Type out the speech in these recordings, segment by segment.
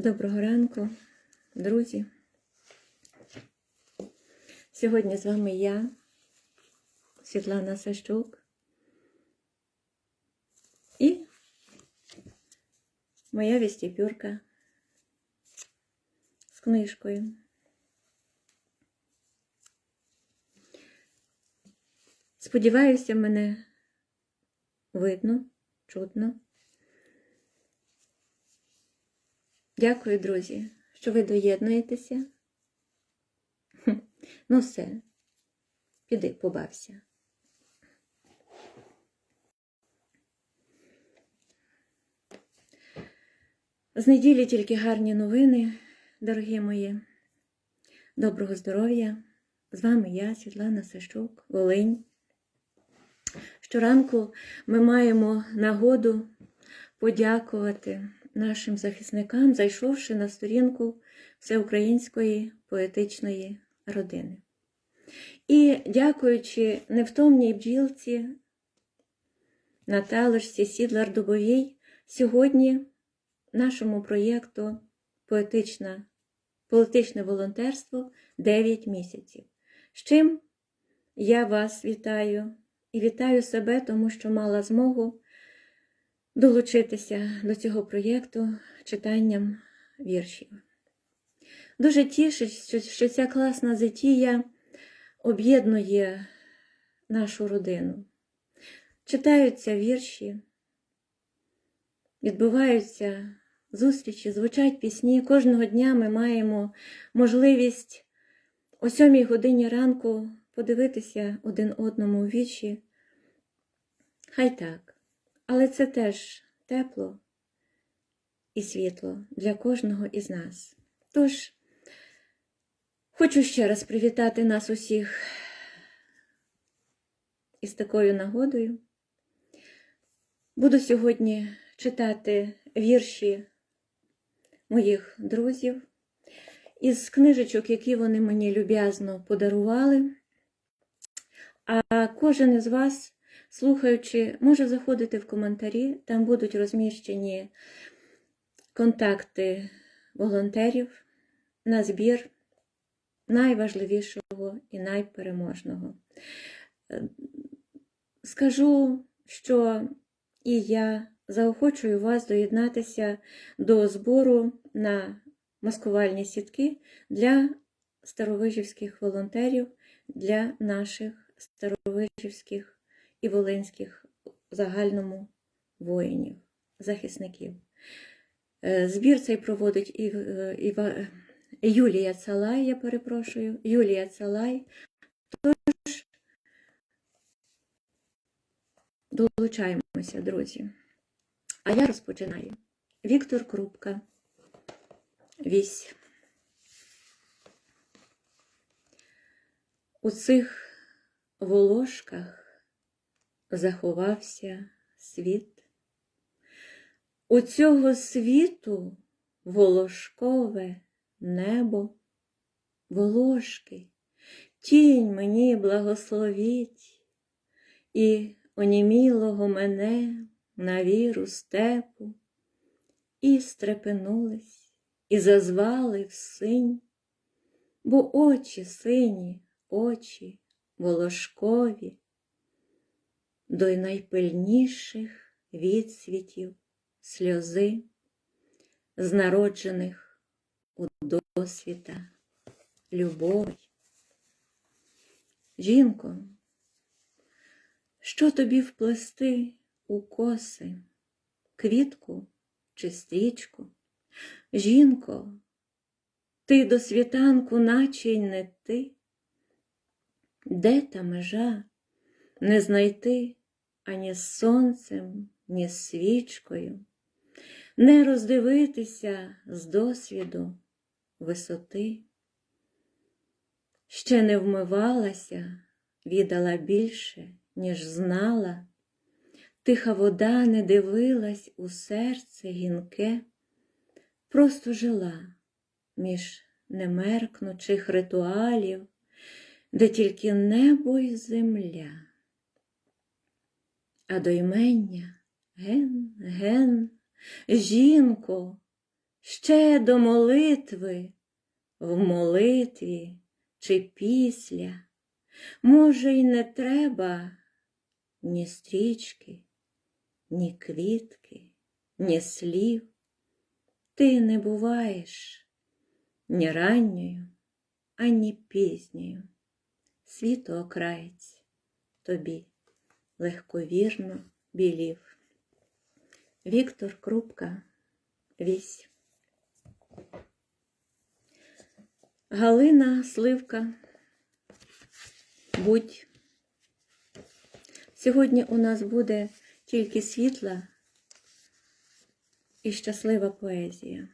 Доброго ранку, друзі. Сьогодні з вами я, Світлана Сащук, і моя вістіпюрка з книжкою. Сподіваюся, мене видно, чутно. Дякую, друзі, що ви доєднуєтеся. Ну все, піди, побався. З неділі тільки гарні новини, дорогі мої. Доброго здоров'я! З вами я, Світлана Сащук, Волинь. Щоранку ми маємо нагоду подякувати нашим захисникам, зайшовши на сторінку всеукраїнської поетичної родини. І дякуючи невтомній бджілці Наталочці Сідлар Дубовій, сьогодні нашому проєкту поетична, Політичне волонтерство 9 місяців. З чим я вас вітаю і вітаю себе, тому що мала змогу долучитися до цього проєкту читанням віршів. Дуже тішить, що, ця класна затія об'єднує нашу родину. Читаються вірші, відбуваються зустрічі, звучать пісні. Кожного дня ми маємо можливість о сьомій годині ранку подивитися один одному у вічі. Хай так. Але це теж тепло і світло для кожного із нас. Тож, хочу ще раз привітати нас усіх із такою нагодою. Буду сьогодні читати вірші моїх друзів із книжечок, які вони мені люб'язно подарували. А кожен із вас слухаючи, може заходити в коментарі, там будуть розміщені контакти волонтерів на збір найважливішого і найпереможного. Скажу, що і я заохочую вас доєднатися до збору на маскувальні сітки для старовижівських волонтерів, для наших старовижівських і волинських загальному воїнів, захисників. Збір цей проводить і, і, і Юлія Цалай, я перепрошую, Юлія Цалай. Тож долучаємося, друзі. А я розпочинаю. Віктор Крупка. Вісь. У цих волошках заховався світ. У цього світу волошкове небо, волошки, тінь мені благословіть, і онімілого мене на віру степу, і стрепенулись, і зазвали в синь, бо очі сині, очі волошкові до найпильніших відсвітів сльози, з народжених у досвіта любові. Жінко, що тобі вплести у коси, квітку чи стрічку? Жінко, ти до світанку, наче й не ти, де та межа не знайти ані сонцем, ні свічкою, не роздивитися з досвіду висоти. Ще не вмивалася, відала більше, ніж знала, тиха вода не дивилась у серце гінке, просто жила між немеркнучих ритуалів, де тільки небо й земля а до ймення ген, ген, жінко, ще до молитви, в молитві чи після, може, й не треба ні стрічки, ні квітки, ні слів. Ти не буваєш ні ранньою, ані пізньою. Світу окраєць тобі легковірно білів. Віктор Крупка Вісь. Галина Сливка. Будь. Сьогодні у нас буде тільки світла і щаслива поезія.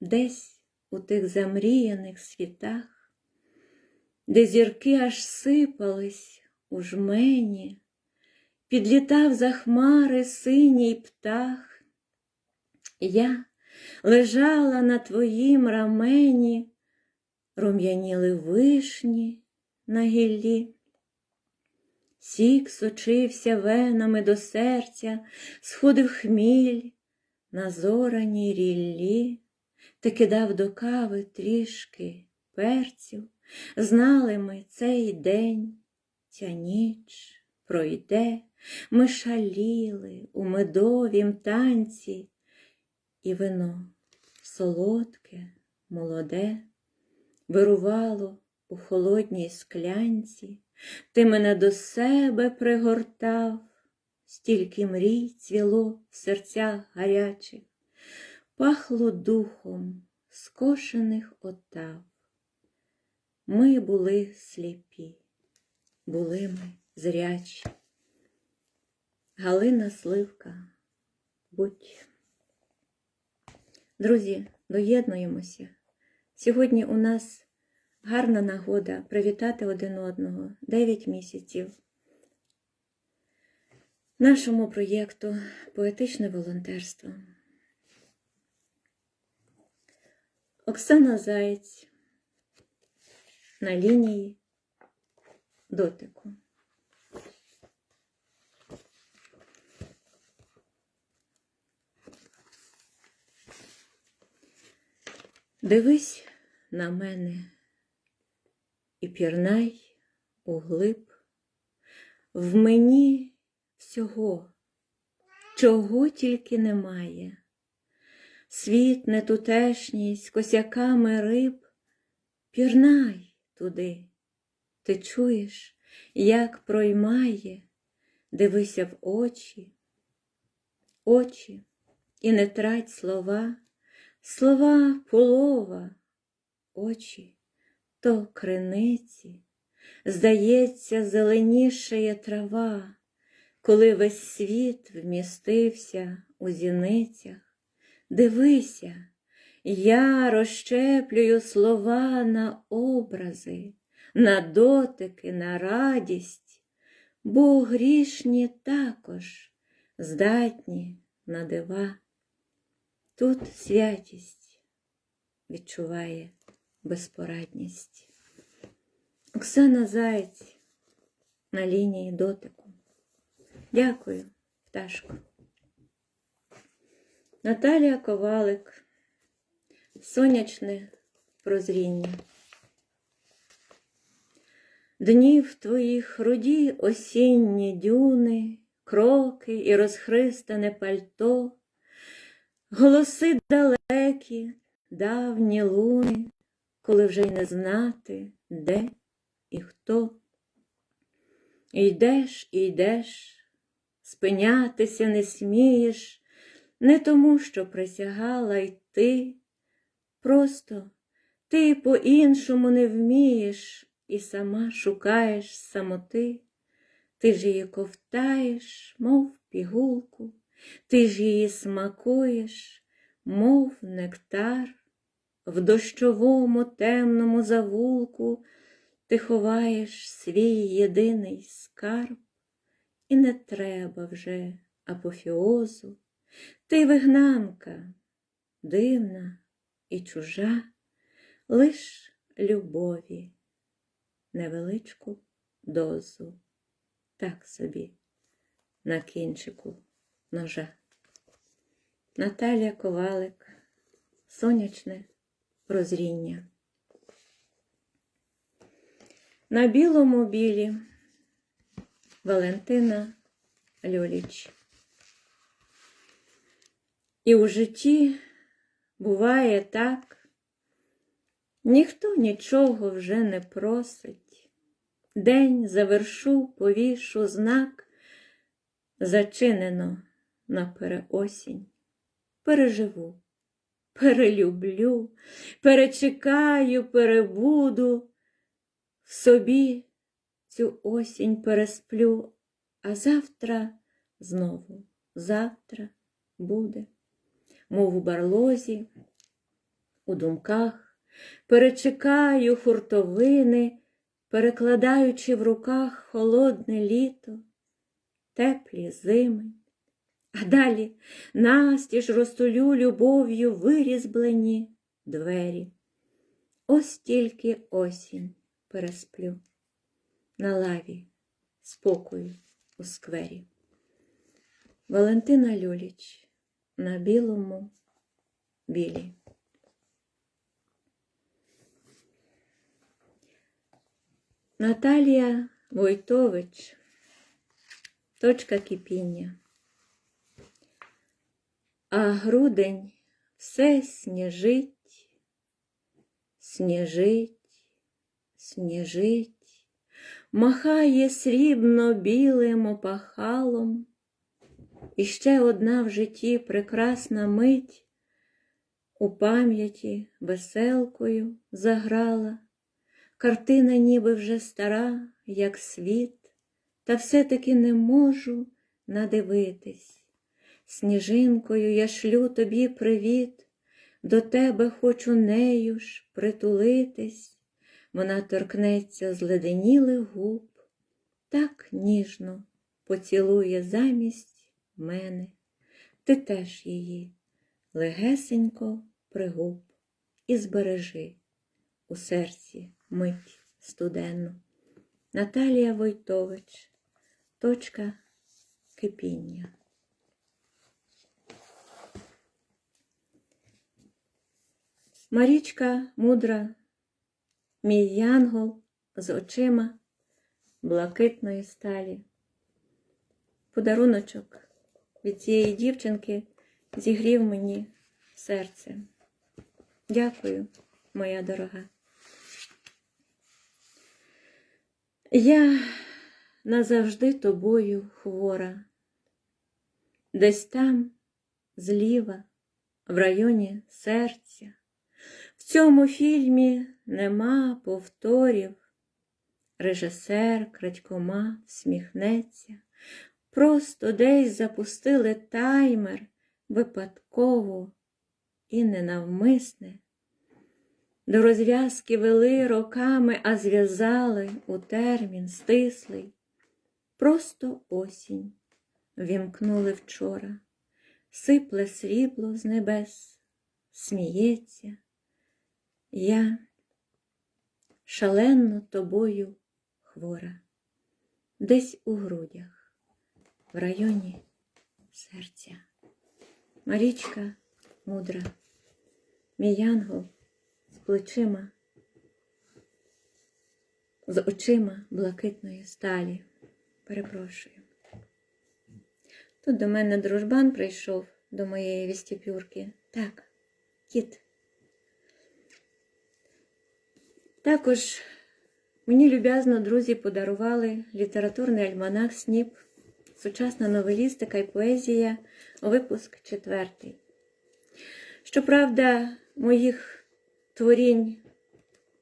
Десь у тих замріяних світах, де зірки аж сипались у жмені, підлітав за хмари синій птах. Я лежала на твоїм рамені, рум'яніли вишні на гіллі. Сік сочився венами до серця, сходив хміль на зораній ріллі, ти кидав до кави трішки перцю, знали ми цей день, ця ніч пройде, ми шаліли у медовім танці, і вино солодке, молоде, вирувало у холодній склянці. Ти мене до себе пригортав, стільки мрій цвіло в серцях гарячих, пахло духом скошених отав. Ми були сліпі, були ми зрячі. Галина Сливка, будь. Друзі, доєднуємося. Сьогодні у нас гарна нагода привітати один одного 9 місяців нашому проєкту Поетичне волонтерство. Оксана Заєць на лінії дотику. Дивись на мене і пірнай углиб, в мені всього, чого тільки немає. Світ нетутешній косяками риб, пірнай туди, ти чуєш, як проймає, дивися в очі, очі, і не трать слова, слова полова, очі то криниці, здається, зеленішає трава, коли весь світ вмістився у зіницях. Дивися, я розщеплюю слова на образи, на дотики, на радість, бо грішні також здатні на дива. Тут святість відчуває безпорадність. Оксана Заєць на лінії дотику. Дякую, пташко. Наталія Ковалик. Сонячне прозріння. Днів твоїх руді осінні дюни, кроки і розхристане пальто, голоси далекі, давні луни, коли вже й не знати, де і хто. Йдеш, і йдеш, спинятися не смієш, не тому, що присягала йти, просто ти по-іншому не вмієш і сама шукаєш самоти, ти ж її ковтаєш, мов пігулку, ти ж її смакуєш, мов нектар, в дощовому темному завулку ти ховаєш свій єдиний скарб, і не треба вже апофіозу. Ти вигнанка, дивна і чужа, лиш любові, невеличку дозу, так собі на кінчику ножа. Наталія Ковалик, Сонячне прозріння. На білому білі Валентина Льоліч. І у житті буває так, ніхто нічого вже не просить. День завершу, повішу знак, зачинено на переосінь. Переживу, перелюблю, перечекаю, перебуду, в собі цю осінь пересплю, а завтра знову, завтра буде, мов у барлозі, у думках, перечекаю хуртовини, перекладаючи в руках холодне літо, теплі зими. А далі настіж розтулю любов'ю вирізблені двері. Ось тільки осінь пересплю на лаві спокою у сквері. Валентина Люліч на білому білі. Наталія Войтович. Точка кипіння. А грудень все сніжить, сніжить, сніжить, махає срібно білим опахалом. І ще одна в житті прекрасна мить у пам'яті веселкою заграла, картина ніби вже стара, як світ, та все-таки не можу надивитись. Сніжинкою я шлю тобі привіт, до тебе хочу нею ж притулитись. Вона торкнеться зледенілих губ, так ніжно поцілує замість мене. Ти теж її легесенько пригуб і збережи у серці мить студенну. Наталія Войтович, точка кипіння. Марічка мудра, мій янгол з очима блакитної сталі. Подаруночок від цієї дівчинки зігрів мені серце. Дякую, моя дорога. Я назавжди тобою хвора, десь там, зліва, в районі серця. В цьому фільмі нема повторів. Режисер крадькома всміхнеться, просто десь запустили таймер випадково і ненавмисне. До розв'язки вели роками, а зв'язали у термін стислий. Просто осінь вімкнули вчора, сипле срібло з небес, сміється. Я шалено тобою хвора, десь у грудях, в районі серця. Марічка мудра, мій янгол плечима, з очима блакитної сталі. Перепрошую. Тут до мене дружбан прийшов до моєї вістіпюрки. Так, кіт. Також мені люб'язно друзі подарували літературний альманах СНІП, сучасна новелістика і поезія, випуск четвертий. Щоправда, моїх творінь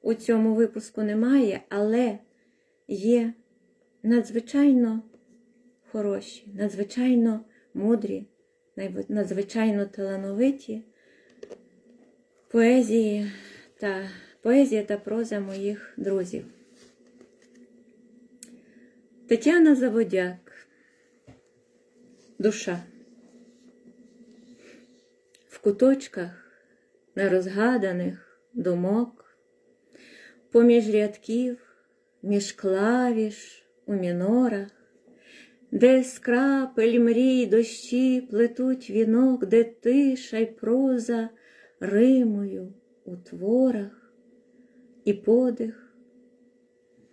у цьому випуску немає, але є надзвичайно хороші, надзвичайно мудрі, надзвичайно талановиті поезії та поезія та проза моїх друзів. Тетяна Заводяк, душа. В куточках нерозгаданих думок, поміж рядків, між клавіш у мінорах, де з крапель мрій дощі плетуть вінок, де тиша й проза римою у творах, і подих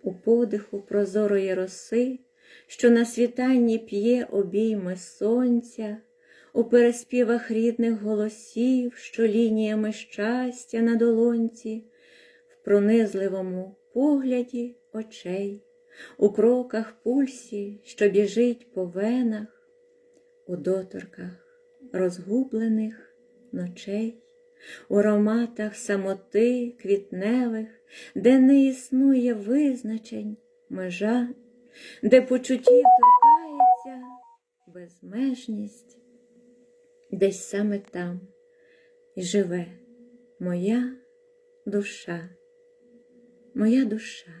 у подиху прозорої роси, що на світанні п'є обійми сонця, у переспівах рідних голосів, що лініями щастя на долонці, в пронизливому погляді очей, у кроках пульсі, що біжить по венах, у доторках розгублених ночей, у ароматах самоти квітневих, де не існує визначень, межа, де почуттів торкається безмежність, десь саме там живе моя душа, моя душа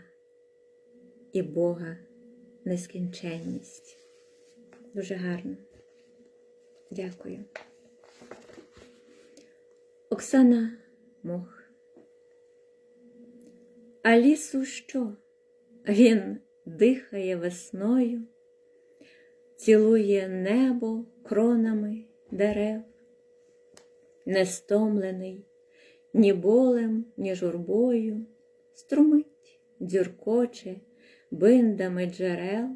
і Бога нескінченність. Дуже гарно. Дякую. Оксана Мох. А лісу що? Він дихає весною, цілує небо кронами дерев, не стомлений ні болем, ні журбою, струмить, дзюркоче биндами джерел,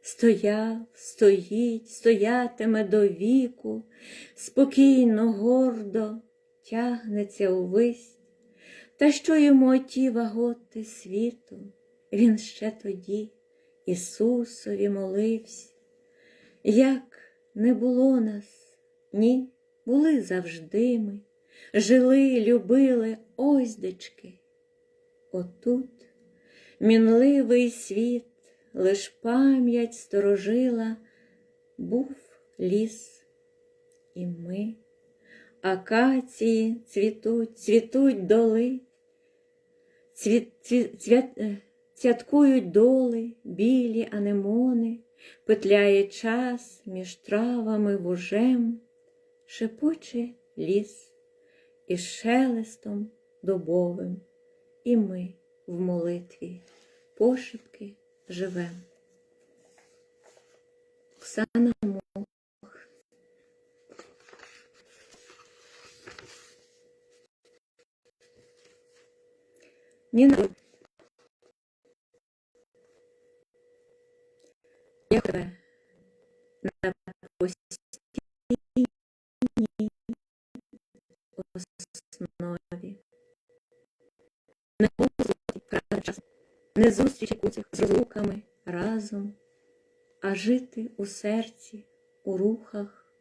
стояв, стоїть, стоятиме до віку, спокійно, гордо тягнеться увись, та що йому оті ваготи світу, він ще тоді Ісусові молився, як не було нас, ні, були завжди ми, жили, любили оздечки. Отут мінливий світ, лиш пам'ять сторожила, був ліс і ми. Акації цвітуть, цвітуть доли, цвіт, цвіт, цвят, е, цяткують доли, білі анемони, петляє час між травами вужем, шепоче ліс і шелестом добовим, і ми в молитві пошепки живем. Оксана Мох Ніна Я тебе на Не вкраде час, не зустрічі куцих з розлуками разом, а жити у серці, у рухах,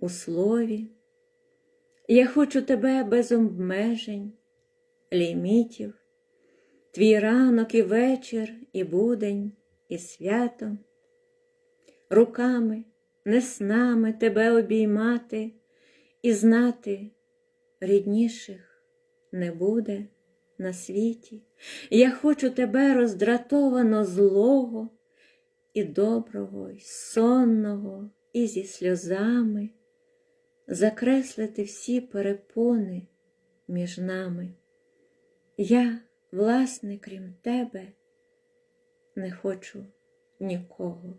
у слові. Я хочу тебе без обмежень, лімітів, твій ранок і вечір, і будень, і свято, руками, не снами тебе обіймати і знати, рідніших не буде на світі. Я хочу тебе роздратовано злого і доброго, і сонного, і зі сльозами, закреслити всі перепони між нами. Я, власне, крім тебе, не хочу нікого.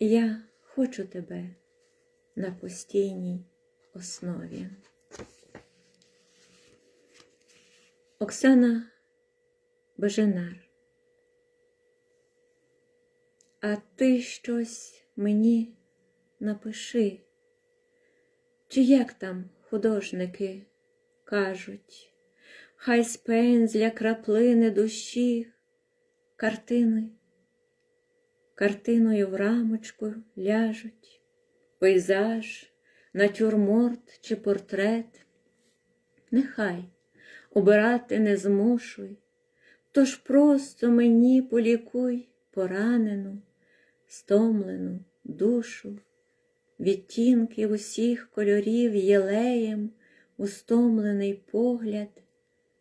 Я хочу тебе на постійній основі. Оксана Беженар. А ти щось мені напиши, чи як там художники кажуть, хай з пензля краплини душі, картини, картиною в рамочку ляжуть, пейзаж, натюрморт чи портрет, нехай обирати не змушуй, тож просто мені полікуй поранену, стомлену душу, відтінки усіх кольорів єлеєм, устомлений погляд,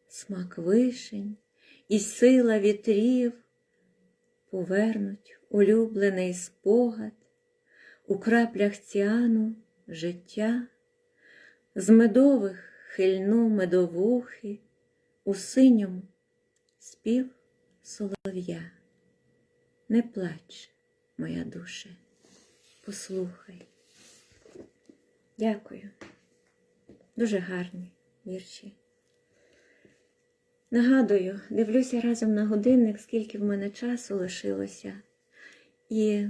смак вишень і сила вітрів повернуть улюблений спогад у краплях ціану життя, з медових хильну медовухи, у синьому спів солов'я. Не плач, моя душе, послухай. Дякую. Дуже гарні вірші. Нагадую, дивлюся разом на годинник, скільки в мене часу лишилося. І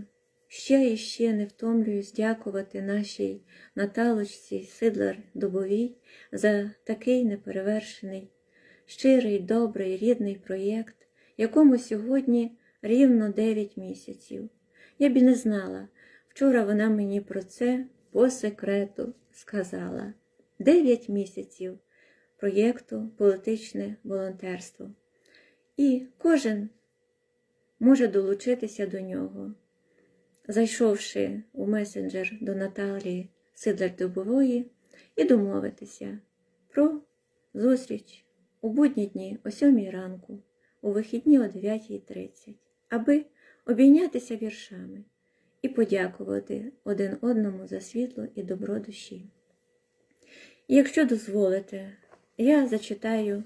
ще і ще не втомлююсь дякувати нашій Наталочці Сидлар Дубовій за такий неперевершений, щирий, добрий, рідний проєкт, якому сьогодні рівно 9 місяців. Я б і не знала. Вчора вона мені про це по секрету сказала. 9 місяців проєкту Політичне волонтерство. І кожен може долучитися до нього, зайшовши у месенджер до Наталії Сидлер Дубової і домовитися про зустріч у будні дні о 7 ранку, у вихідні о 9.30, аби обійнятися віршами і подякувати один одному за світло і добро душі. Якщо дозволите, я зачитаю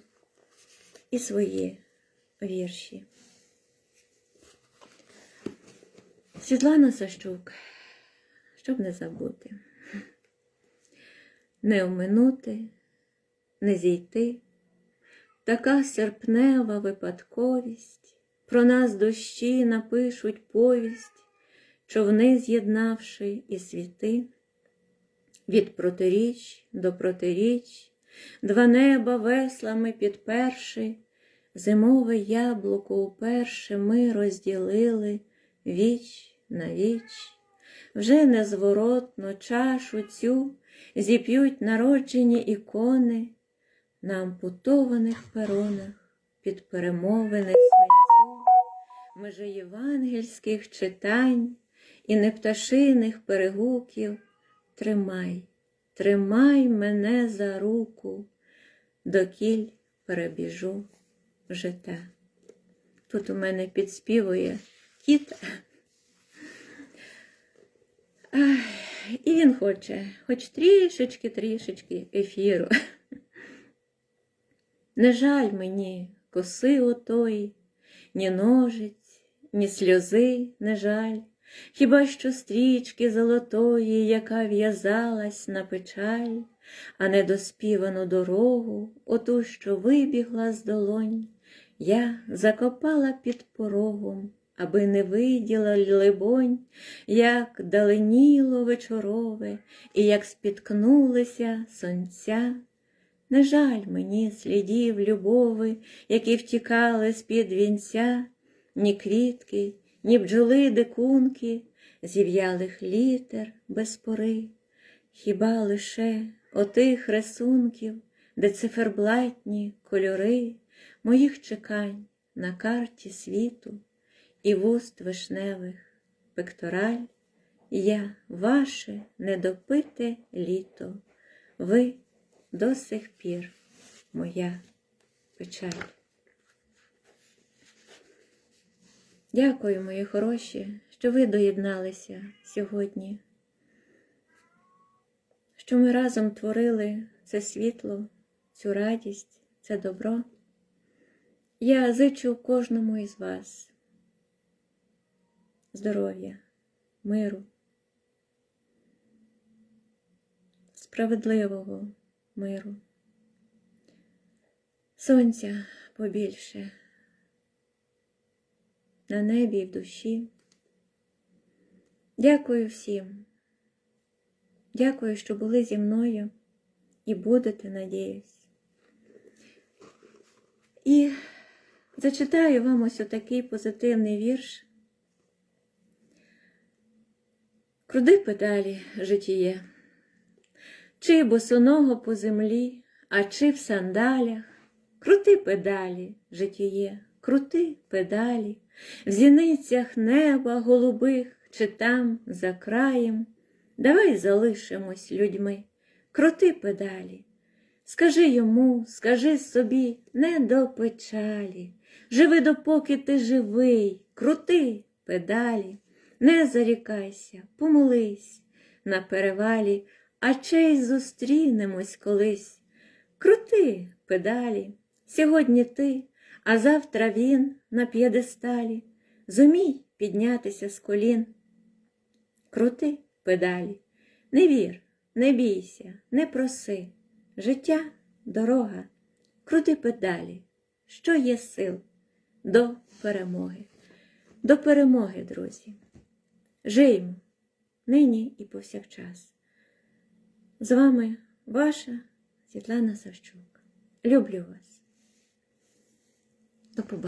і свої вірші. Світлана Сащук, щоб не забути, не оминути, не зійти, така серпнева випадковість, про нас дощі напишуть повість, човни з'єднавши і світи, від протиріч до протиріч, два неба веслами підперши, зимове яблуко уперше ми розділили віч на віч, вже незворотно чашу цю зіп'ють народжені ікони на ампутованих перонах під перемовини свинцю, меже євангельських читань і непташиних перегуків. Тримай, тримай мене за руку, докіль перебіжу в життя. Тут у мене підспівує кіт. І він хоче, хоч трішечки, трішечки ефіру. Не жаль мені коси отої, ні ножиць, ні сльози не жаль, хіба що стрічки золотої, яка в'язалась на печаль, а недоспівану дорогу, оту, що вибігла з долонь, я закопала під порогом, аби не виділа либонь, як даленіло вечорове, і як спіткнулися сонця. Не жаль мені слідів любови, які втікали з-під вінця, ні квітки, ні бджоли дикунки, зів'ялих літер без пори, хіба лише отих рисунків, де циферблатні кольори моїх чекань на карті світу і вуст вишневих пектораль, я ваше недопите літо, ви до сих пір моя печаль. Дякую, мої хороші, що ви доєдналися сьогодні, що ми разом творили це світло, цю радість, це добро. Я зичу кожному із вас здоров'я, миру, справедливого миру, сонця побільше на небі і в душі. Дякую всім. Дякую, що були зі мною і будете, надіюсь. І зачитаю вам ось отакий позитивний вірш. Круди педалі житіє, чи босоного по землі, а чи в сандалях. Крути педалі житіє, крути педалі, в зіницях неба голубих, чи там за краєм. Давай залишимось людьми, крути педалі. Скажи йому, скажи собі, не до печалі. Живи, допоки ти живий, крути педалі, не зарікайся, помолись на перевалі, а чей зустрінемось колись. Крути педалі, сьогодні ти, а завтра він на п'єдесталі. Зумій піднятися з колін, крути педалі. Не вір, не бійся, не проси. Життя дорога, крути педалі, що є сил до перемоги. До перемоги, друзі. Жиймо нині і повсякчас. З вами ваша Світлана Савчук. Люблю вас. До побачення.